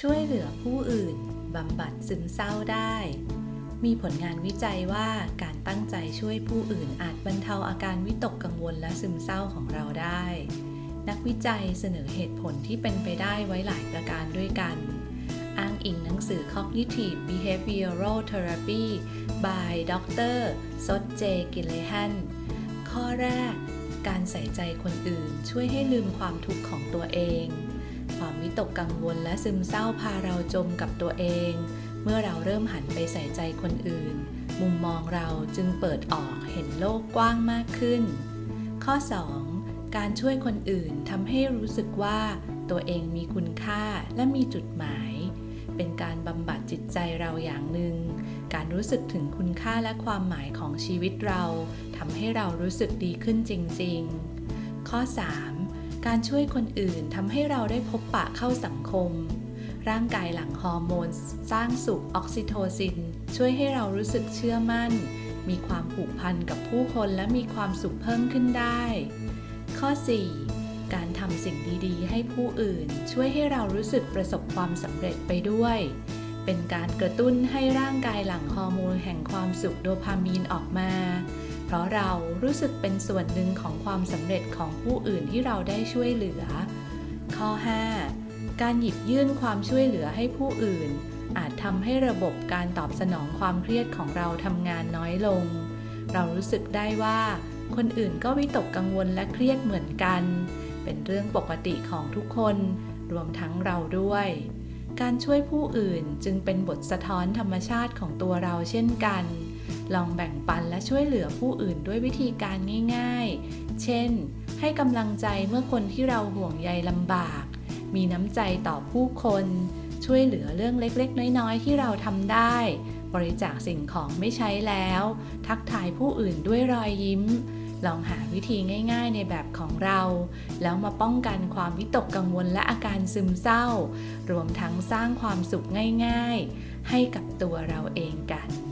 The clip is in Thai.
ช่วยเหลือผู้อื่นบำบัดซึมเศร้าได้ มีผลงานวิจัยว่าการตั้งใจช่วยผู้อื่นอาจบรรเทาอาการวิตกกังวลและซึมเศร้าของเราได้ นักวิจัยเสนอเหตุผลที่เป็นไปได้ไว้หลายประการด้วยกัน อ้างอิงหนังสือ Cognitive Behavioral Therapy by ดรซดเจกิเลฮันข้อแรก การใส่ใจคนอื่นช่วยให้ลืมความทุกข์ของตัวเอง ความวิตกกังวลและซึมเศร้าพาเราจมกับตัวเอง เมื่อเราเริ่มหันไปใส่ใจคนอื่น มุมมองเราจึงเปิดออกเห็นโลกกว้างมากขึ้น ข้อ 2. การช่วยคนอื่นทำให้รู้สึกว่าตัวเองมีคุณค่าและมีจุดหมาย เป็นการบำบัดจิตใจเราอย่างหนึ่ง การรู้สึกถึงคุณค่าและความหมายของชีวิตเราทำให้เรารู้สึกดีขึ้นจริง ๆ ข้อ 3. การช่วยคนอื่นทำให้เราได้พบปะเข้าสังคม ร่างกายหลั่งฮอร์โมน สร้างสุขออกซิโทซิน ช่วยให้เรารู้สึกเชื่อมั่น มีความผูกพันกับผู้คนและมีความสุขเพิ่มขึ้นได้ ข้อ 4. การทำสิ่งดีๆ ให้ผู้อื่น ช่วยให้เรารู้สึกประสบความสำเร็จไปด้วย เป็นการกระตุ้นให้ร่างกายหลั่งฮอร์โมนแห่งความสุขโดพามีนออกมา ราะเรารู้สึกเป็นส่วนหนึ่งของความสำเร็จของผู้อื่นที่เราได้ช่วยเหลือ ข้อ 5. การหยิบยื่นความช่วยเหลือให้ผู้อื่น อาจทำให้ระบบการตอบสนองความเครียดของเราทำงานน้อยลง เรารู้สึกได้ว่า คนอื่นก็วิตกกังวลและเครียดเหมือนกัน เป็นเรื่องปกติของทุกคน รวมทั้งเราด้วย การช่วยผู้อื่นจึงเป็นบทสะท้อนธรรมชาติของตัวเราเช่นกัน ลองแบ่งปันและช่วยเหลือผู้อื่นด้วยวิธีการง่ายๆ เช่น ให้กำลังใจเมื่อคนที่เราห่วงใยลำบาก มีน้ำใจต่อผู้คน ช่วยเหลือเรื่องเล็กๆ น้อยๆ ที่เราทำได้ บริจาคสิ่งของไม่ใช้แล้ว ทักทายผู้อื่นด้วยรอยยิ้ม ลองหาวิธีง่าย ๆ ในแบบของเรา แล้วมาป้องกันความวิตกกังวลและอาการซึมเศร้า รวมทั้งสร้างความสุขง่าย ๆ ให้กับตัวเราเองกัน